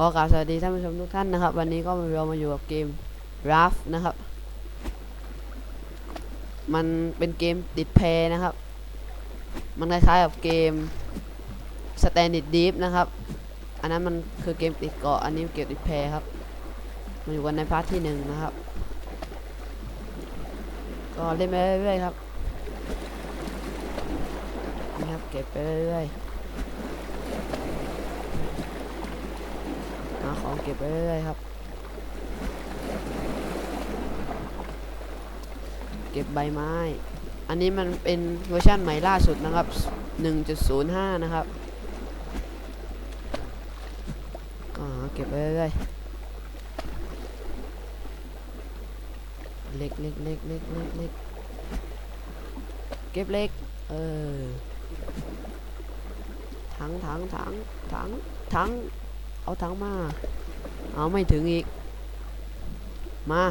ขอกราบสวัสดีท่านผู้ชมทุกท่านนะครับ วันนี้ก็เรามาอยู่กับเกม Raft นะครับ มันเป็นเกมติดแพรนะครับ มันคล้ายๆกับเกม Standard Deep นะครับ อันนั้นมันคือเกมติดเกาะอันนี้เกมติดแพรครับมาอยู่กันในพาร์ทที่หนึ่งนะครับ ก็เล่นไปเรื่อยๆครับนี่ครับเก็บไปเรื่อยๆหาของเก็บไปเรื่อยๆครับ เก็บใบไม้ อันนี้มันเป็นเวอร์ชันใหม่ล่าสุดนะครับ 1.05 นะครับก็หาเก็บไปเรื่อยๆเล็กเล็กเล็กเล็กเล็กเล็กเก็บเล็ก เออถังถังถังถังถัง เอาถังมา เอาไม่ถึงอีก มา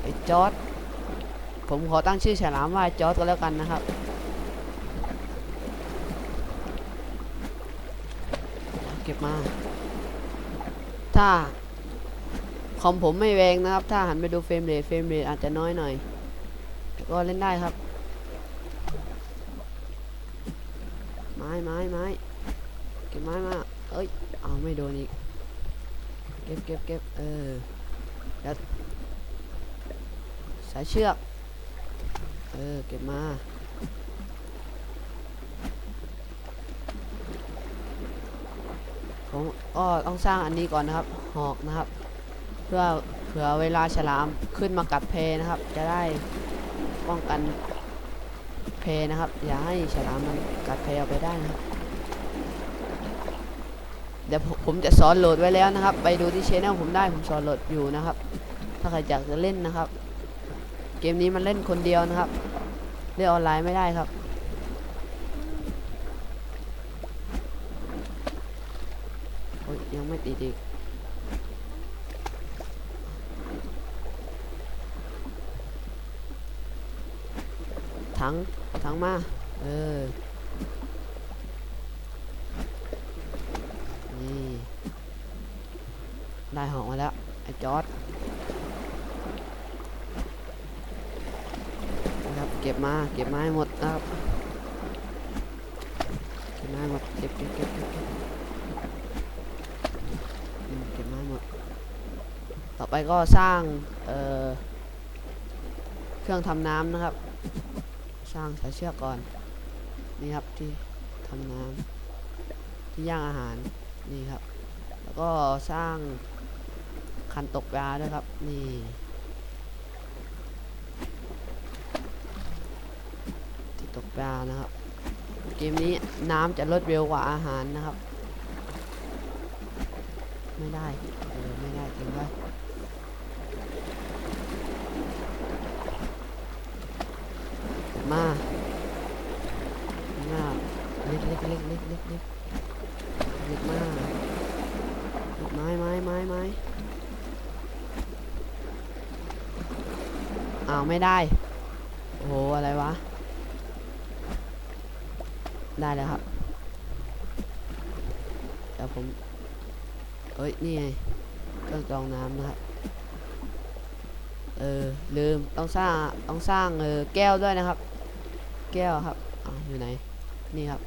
ไอ้จอดผมขอตั้งชื่อฉลามว่าจอดก็แล้วกันนะครับ เก็บมา ถ้าคอมผมไม่แรงนะครับ ถ้าหันไปดูเฟรมเรทเฟรมเรทอาจจะน้อยหน่อย ก็เล่นได้ครับ ไม้ไม้ไม้เก็บไม้มา เอ้ย เอาไม่โดนอีก เก็บเก็บเก็บเออแล้วสายเชือก เออ เก็บมาผมก็ต้องสร้างอันนี้ก่อนนะครับ หอกนะครับ เพื่อเผื่อเวลาฉลามขึ้นมากัดเพนะครับ จะได้ป้องกันเพนะครับ อย่าให้ฉลามมันกัดเพเอาไปได้นะครับ เดี๋ยวผมจะสอนโหลดไว้แล้วนะครับ ไปดูที่ช anel ผมได้ผมสอนโหลดอยู่นะครับ ถ้าใครอยากจะเล่นนะครับ เกมนี้มันเล่นคนเดียวนะครับเล่นออนไลน์ไม่ได้ครับ โอ้ยยังไม่ติดอีกถังถังมา เออ นี่ ได้หอกมาแล้วไอ้จอร์ดนะครับเก็บมาเก็บมาให้หมดนะครับเก็บมาให้หมดเก็บเก็บเก็บเก็บเก็บมเก็บมาให้หมดต่อไปก็สร้างเอ่อเครื่องทำน้ำนะครับ สร้างสายเชือกก่อนนี่ครับที่ทำน้ำที่ย่างอาหารนี่ครับ แล้วก็สร้าง คันตกปลาด้วยครับ นี่ที่ตกปลานะครับ เกมนี้น้ำจะลดเร็วกว่าอาหารนะครับ ไม่ได้เออไม่ได้จริงด้วยมามาเล็กเล็กเล็กเล็กเล็กเล็กเล็กมากไม้ไม้ไม้ไม้ อ้าวไม่ได้ โอ้โห อะไรวะ ได้แล้วครับเดี๋ยวผมเอ้ย นี่ไงเครื่องกรองน้ำนะครับ เออ ลืม ต้องสร้าง ต้องสร้าง เออ แก้วด้วยนะครับ แก้วครับอ่าอยู่ไหน นี่ครับ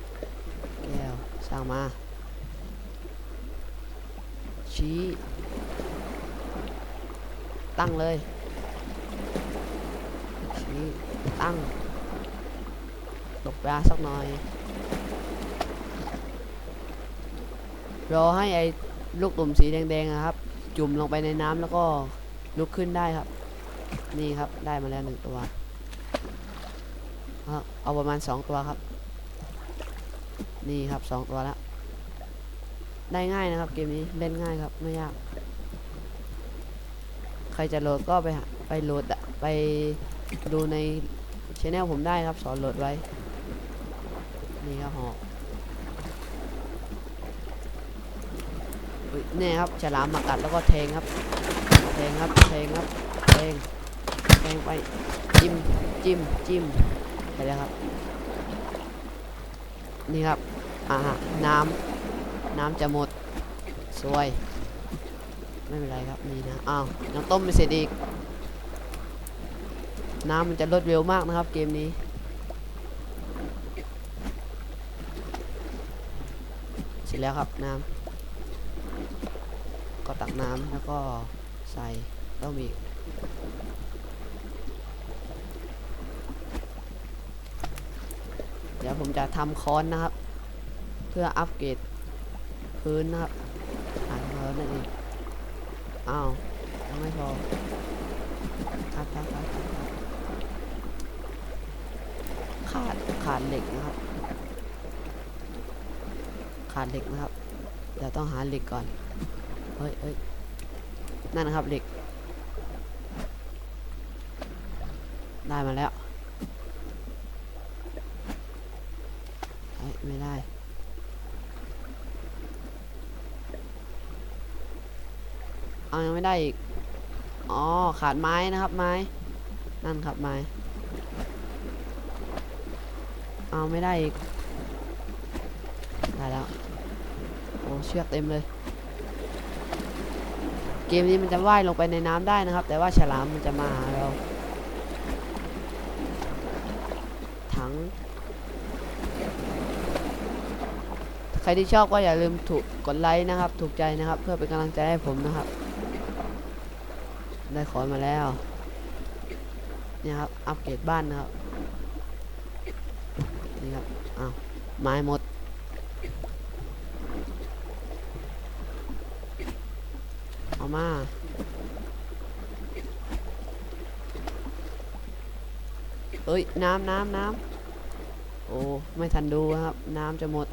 แก้ว สร้างมา ชี้ ตั้งเลย ชี้ตั้งตกปลาสักหน่อย รอให้ไอ้ลูกตุ่มสีแดงๆนะครับ จุ่มลงไปในน้ำแล้วก็ลุกขึ้นได้ครับ นี่ครับได้มาแล้วหนึ่งตัว เอาเอาประมาณสองตัวครับ นี่ครับสองตัวแล้ว ได้ง่ายนะครับเกมนี้เล่นง่ายครับไม่ยาก ใครจะโหลดก็ไปหาไปโหลดอะไป ดูในช anel ผมได้ครับ สอนโหลดไว้ นี่ครับหอกอุ๊ยเนี่ยครับฉลามมากัดแล้วก็แทงครับแทงครับแทงครับแทงแทงไปจิ้มจิ้มจิ้มไปแล้วครับ นี่ครับอ่าน้ำน้ำจะหมดสวย ไม่เป็นไรครับนี่นะอ้าวยังต้มไม่เสร็จอีก น้ำมันจะลดเร็วมากนะครับเกมนี้ เสร็จแล้วครับน้ำก็ตักน้ำแล้วก็ใส่ต้มอีกเดี๋ยวผมจะทำค้อนนะครับ เพื่ออัปเกรดพื้นนะครับฐานค้อนนั่นเองอ้าวยังไม่พอครับครับครับครับ ขาดขาดเหล็กนะครับ ขาดเหล็กนะครับ เดี๋ยวต้องหาเหล็กก่อน เฮ้ยเฮ้ยนั่นนะครับเหล็ก ได้มาแล้วไม่ได้เอายังไม่ได้อีก อ๋อ ขาดไม้นะครับไม้ นั่นครับไม้ เอาไม่ได้อีก ได้แล้ว โอ้เชือกเต็มเลย เกมนี้มันจะว่ายลงไปในน้ำได้นะครับ แต่ว่าฉลามมันจะมาหาเราถัง ใครที่ชอบก็อย่าลืมถูกกดไลค์นะครับ ถูกใจนะครับ เพื่อเป็นกำลังใจให้ผมนะครับ ได้ขอมาแล้วเนี่ยครับ อัปเกรดบ้านนะครับ นี่ครับ อ้าว ไม้หมด เอามา เอ้ย น้ำน้ำน้ำโอ้ ไม่ทันดูครับ น้ำจะหมด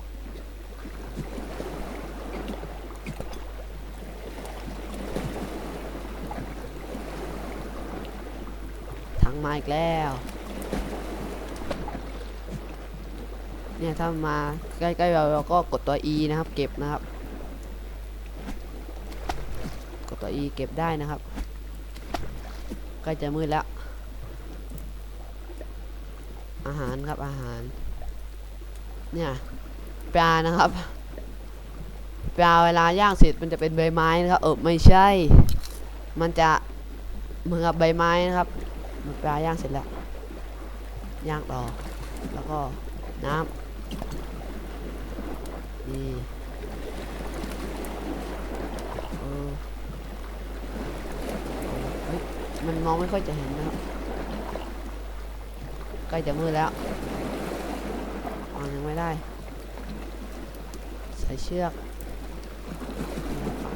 ถังมาอีกแล้ว เนี่ยถ้ามาใกล้ๆเราเราก็กดตัว E นะครับ เก็บนะครับ กดตัว E เก็บได้นะครับใกล้จะมืดแล้ว อาหารครับอาหาร เนี่ยปลานะครับปลาเวลาย่างเสร็จมันจะเป็นใบไม้นะครับเออไม่ใช่ มันจะเหมือนกับใบไม้นะครับปลาย่างเสร็จแล้วย่างต่อแล้วก็น้ำ นี่เออเฮ้ยมันมองไม่ค่อยจะเห็นนะครับใกล้จะมืดแล้วอ๋อยังไม่ได้ ใส่เชือก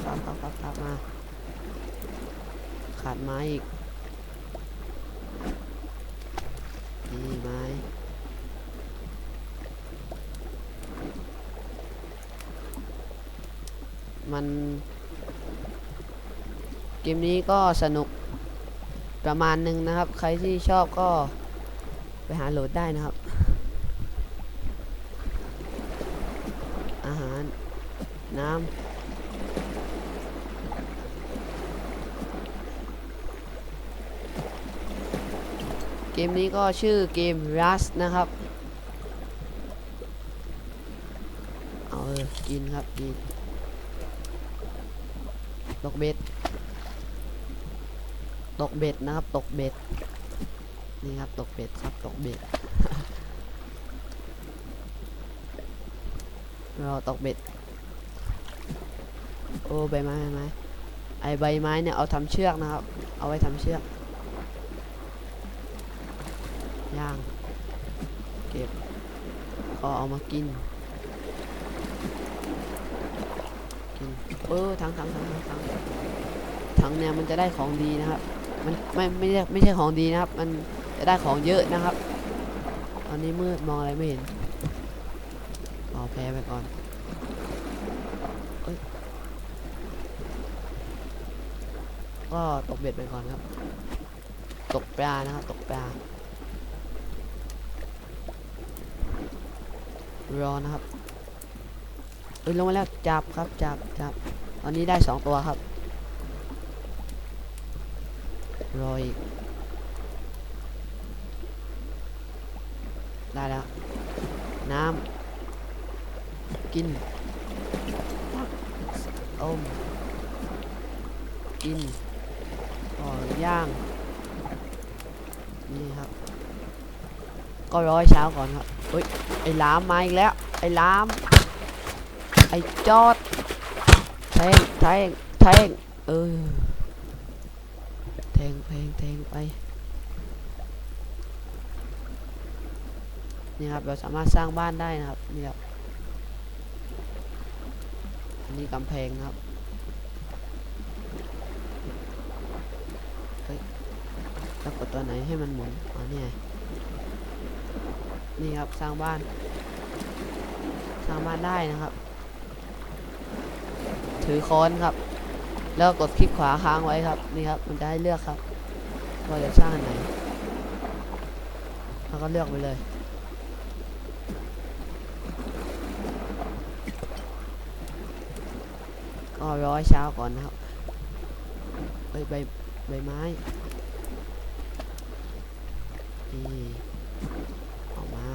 ครับครับครับครับมา ขาดไม้อีกนี่ไม้ มัน เกมนี้ก็สนุกประมาณหนึ่งนะครับ ใครที่ชอบก็ไปหาโหลดได้นะครับ อาหาร น้ำ เกมนี้ก็ชื่อเกม Rust นะครับ เอาเออกินครับ กิน ตกเบ็ด ตกเบ็ดนะครับ ตกเบ็ด นี่ครับ ตกเบ็ดครับ ตกเบ็ด เราตกเบ็ด โอ้ใบไม้ใบไม้ ไอใบไม้เนี่ยเอาทำเชือกนะครับ เอาไว้ทำเชือก ย่าง เก็บ ก็เอามากิน กินเออทั้งทั้งทั้งทั้งทั้งทั้งเนี่ยมันจะได้ของดีนะครับ มันไม่ไม่ใช่ไม่ใช่ของดีนะครับ มันจะได้ของเยอะนะครับ ตอนนี้มืดมองอะไรไม่เห็นเอาแพ้ไปก่อนก็ตกเบ็ดไปก่อนครับ ตกปลานะครับ ตกปลารอนะครับเอ้ยลงมาแล้วจับครับจับจับ ตอนนี้ได้สองตัวครับรออีกได้แล้ว น้ำกินอต้มกินก็ย่างนี่ครับ ก็ร้อยเช้าก่อนครับเฮ้ยไอ้หลามมาอีกแล้ว ไอ้หลาม ไอ้จอด ทงแทงแทงเออแทงแทงแทงไปนี่ครับเราสามารถสร้างบ้านได้นะครับนี่ครับอันนี้กำแพงครับแล้วกดตัวไหนให้มันหมุนอ๋อนี่ไงนี่ครับสร้างบ้าน สร้างบ้านได้นะครับ ถือค้อนครับ แล้วกดคลิกขวาค้างไว้ครับนี่ครับ มันจะให้เลือกครับว่าจะสร้างอันไหนแล้วก็เลือกไปเลยก็ร้อยเช้าก่อนนะครับใบใบใบไม้ นี่ออกมา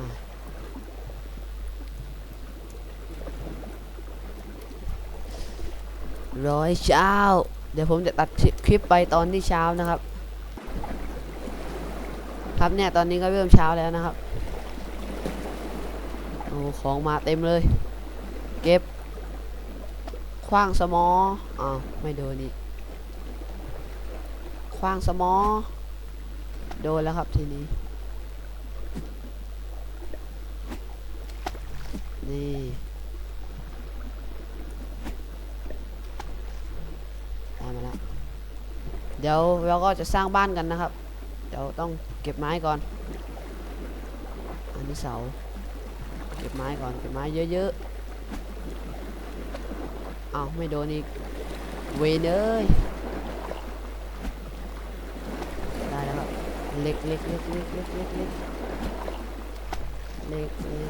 ร้อยเช้า เดี๋ยวผมจะตัดคลิปไปตอนที่เช้านะครับ ครับเนี่ยตอนนี้ก็เริ่มเช้าแล้วนะครับโอ้ของมาเต็มเลย เก็บคว้างสมออ้าวไม่โดนอีกคว้างสมอ โดนแล้วครับทีนี้ นี่ ได้ มาแล้วเดี๋ยวเราก็จะสร้างบ้านกันนะครับ เดี๋ยวต้องเก็บไม้ก่อน อันนี้เสา เก็บไม้ก่อน เก็บไม้เยอะๆเอาไม่โดนอีก เวนเอ้ยได้แล้วครับ เล็กเล็กเล็กเล็กเล็กเล็กเล็กเล็ก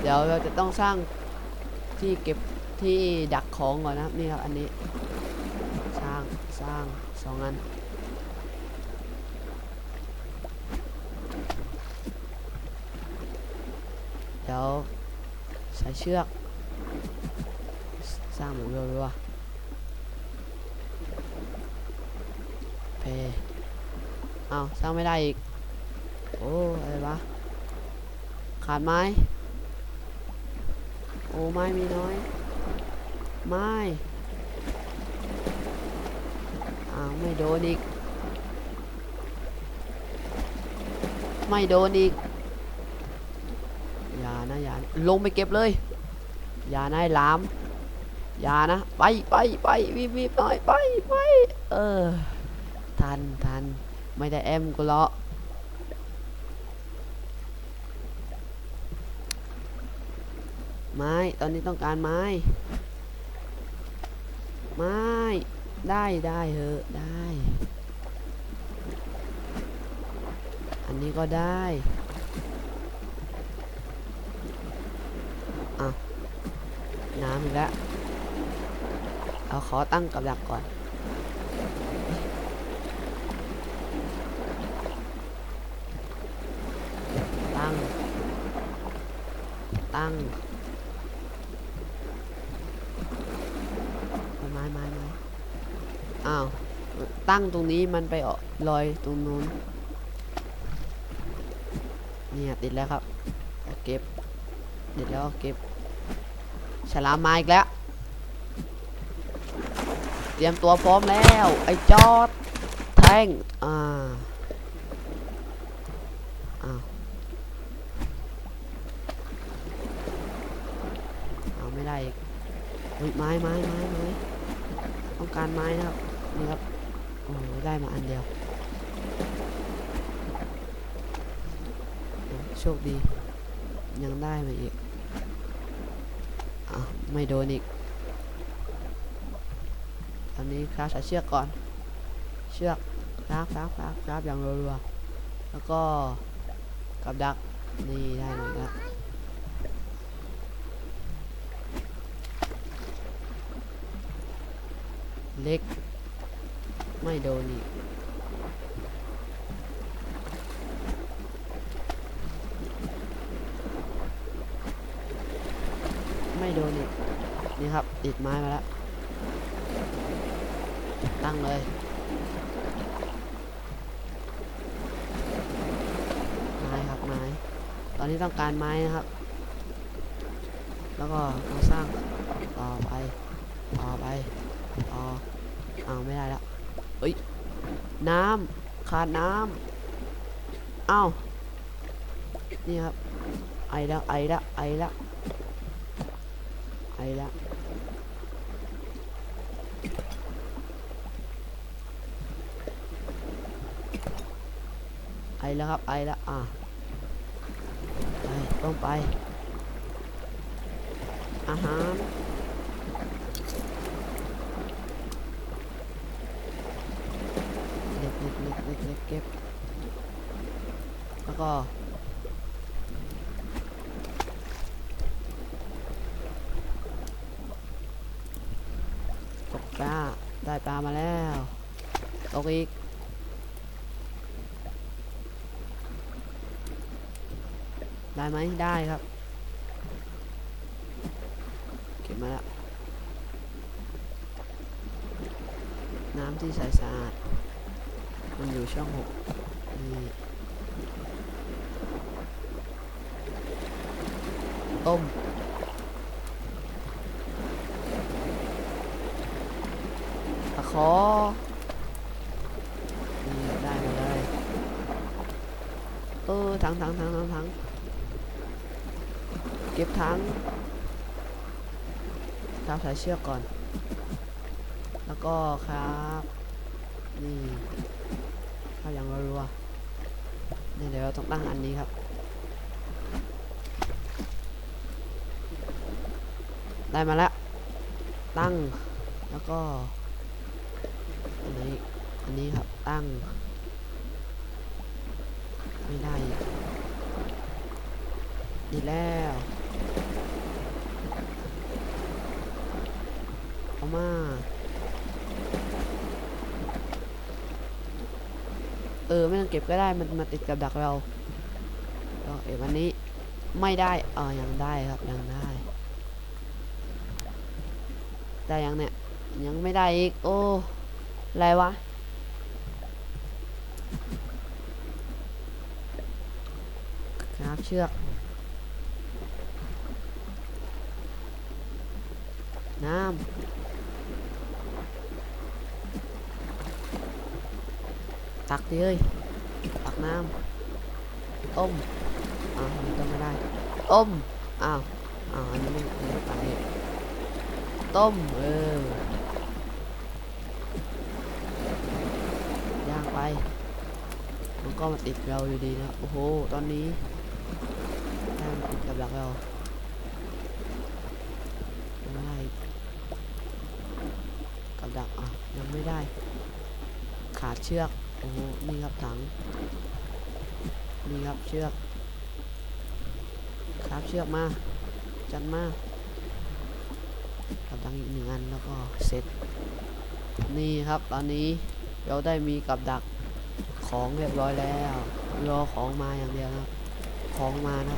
เดี๋ยวเราจะต้องสร้างที่เก็บที่ดักของก่อนนะครับ นี่ครับ อันนี้ สร้างสองอันเดี๋ยวใส่เชือก สร้างแบบรัวๆเพเอาสร้างไม่ได้อีก โอ้อะไรวะ ขาดไม้ โอ้ไม้มีน้อย ไม้ อ้าวไม่โดนอีก ไม่โดนอีก อย่านะอย่าลงไปเก็บเลย อย่านะหลาม อย่านะ ไปไปไปวิบวิบหน่อยไปไปเออ ทันทันไม่ได้แอมกูเลาะไม้ ตอนนี้ต้องการไม้ ไม้ ได้ได้เหอะได้ อันนี้ก็ได้อะน้ำอีกแล้วเอาขอตั้งกับดักก่อน ตั้ง ตั้งไม้ไม้ไม้อ้าว ตั้งตรงนี้มันไปออกลอยตรงนู้นเนี่ยติดแล้วครับเก็บติดแล้วเก็บฉลามมาอีกแล้ว เตรียมตัวพร้อมแล้ว ไอ้จอดแทงอ่าอ้าวเอาไม่ได้อีกไม้ไม้ไม้ไม้ต้องการไม้นะครับนี่ครับ อ้โหได้มาอันเดียว โชคดี ยังได้มาอีก อะ ไม่โดนอีก ตอนนี้คราฟใส่เชือกก่อน เชือกคราฟคราฟคราฟคราฟอย่างรัวๆแล้วก็กับดัก นี่ได้หมดแล้วเล็ก ไม่โดนอีกไม่โดนอีกนี่ครับ ติดไม้มาแล้ว ตั้งเลยไม้ครับไม้ ตอนนี้ต้องการไม้นะครับ แล้วก็มาสร้างต่อไปต่อไปต่อเอาไม่ได้แล้ว น้ำขาดน้ำเอ้านี่ครับไอแล้วไอแล้วไอแล้วไอแล้วไอแล้วครับไอแล้วอะไปต้องไปอาหารเล็ก เล็กเล็กเล็กเล็กเก็บ แล้วก็ตกปลาได้ปลามาแล้วตกอีกได้ไหมได้ครับเก็บมาแล้วน้ำที่ใสสะอาด มันอยู่ช่องหกนี่ต้มตะขอนี่ได้มาเลย เออถังถังถังถังถังเก็บถังครับสายเชือกก่อน แล้วก็ครับ นี่ เข้าอย่างรัวๆนี่เดี๋ยวเราต้องตั้งอันนี้ครับ ได้มาแล้ว ตั้ง แล้วก็ อันนี้ อันนี้ครับ ตั้ง ไม่ได้อีกดีแล้วเอามา เออไม่ต้องเก็บก็ได้มันมาติดกับดักเราก็เก็บอันนี้ไม่ได้เออยังได้ครับยังได้ ได้ยังเนี่ยยังไม่ได้อีกโอ้อะไรวะครับเชือกน้ำ ตักดิเอ้ยตักน้ำต้มอ้าวต้มไม่ได้ต้มอ้าวอ้าวอันนี้ไม่ไม่ไปต้มเออย่างไปมันก็มาติดเราอยู่ดีนะโอ้โหตอนนี้ได้มันติดกับดักเราไม่ได้กับดักอะยังไม่ได้ขาดเชือก โอ้โหนี่ครับถังนี่ครับเชือกครับเชือกมา จัดมากับดักอีกหนึ่งอันแล้วก็เสร็จ นี่ครับตอนนี้เราได้มีกับดักของเรียบร้อยแล้วรอของมาอย่างเดียวนะครับของมานะ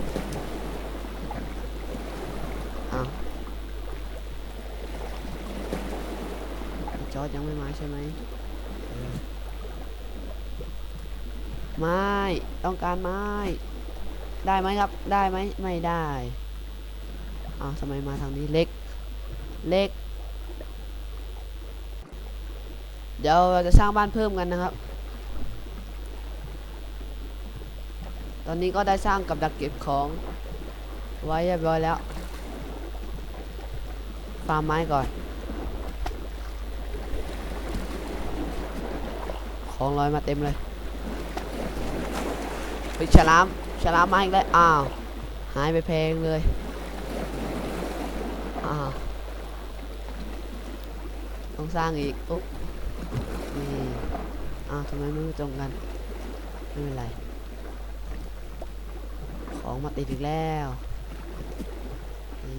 อ้าวจอดยังไม่มาใช่ไหมเออ ไม้ ต้องการไม้ ได้ไหมครับ ได้ไหมไม่ได้อ้าวทำไมมาทางนี้เล็ก เล็ก เดี๋ยวเราจะสร้างบ้านเพิ่มกันนะครับ ตอนนี้ก็ได้สร้างกับดักเก็บของ ไว้เรียบร้อยแล้ว ฟาร์มไม้ก่อน ของลอยมาเต็มเลย ฮ้ยฉลามฉลามมาอีกแล้วอ้าวหายไปเพงเลยอ้าวต้องสร้างอีกอุ๊บนี่อ้าวทำไมไม่ตรงกันไม่เป็นไรของมาติดอีกแล้วนี่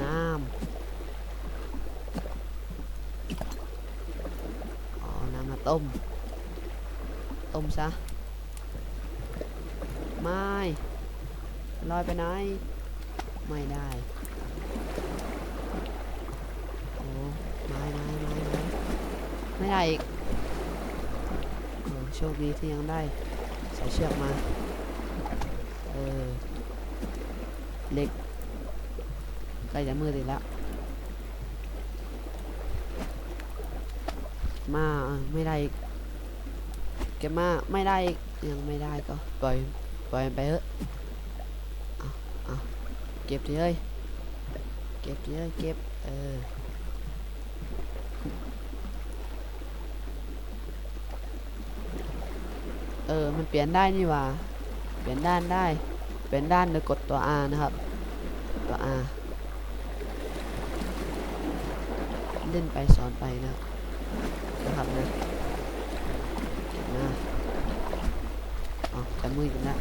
น้ำเอาน้ำมาต้ม ต้มซะ ไม่ลอยไปไหน ไม่ได้โอ้ไม้ไม้ไม้ไม้ไม่ได้อีกโชคดีที่ยังได้ใส่เชือกมา เออเหล็กใกล้จะมืดอีกแล้ว มาไม่ได้อีก เก็บมาไม่ได้ยังไม่ได้ก็ปล่อยปล่อยไปเถอะเก็บทีเอ้ยเก็บทีเอ้ยเก็บเออเออมันเปลี่ยนได้นี่ว่าเปลี่ยนด้านได้เปลี่ยนด้านโดยกดตัว R นะครับตัว R เล่นไปสอนไปนะนะครับนะ เก็บมาเอาจะมือกันละ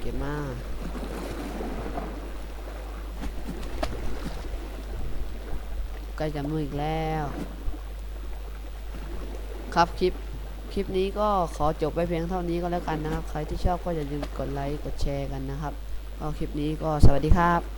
เก็บมาใกล้จะมืออีกแล้ว ครับคลิปคลิปนี้ก็ขอจบไปเพียงเท่านี้ก็แล้วกันนะครับ ใครที่ชอบก็อย่าลืมกดไลค์กดแชร์กันนะครับก็คลิปนี้ก็สวัสดีครับ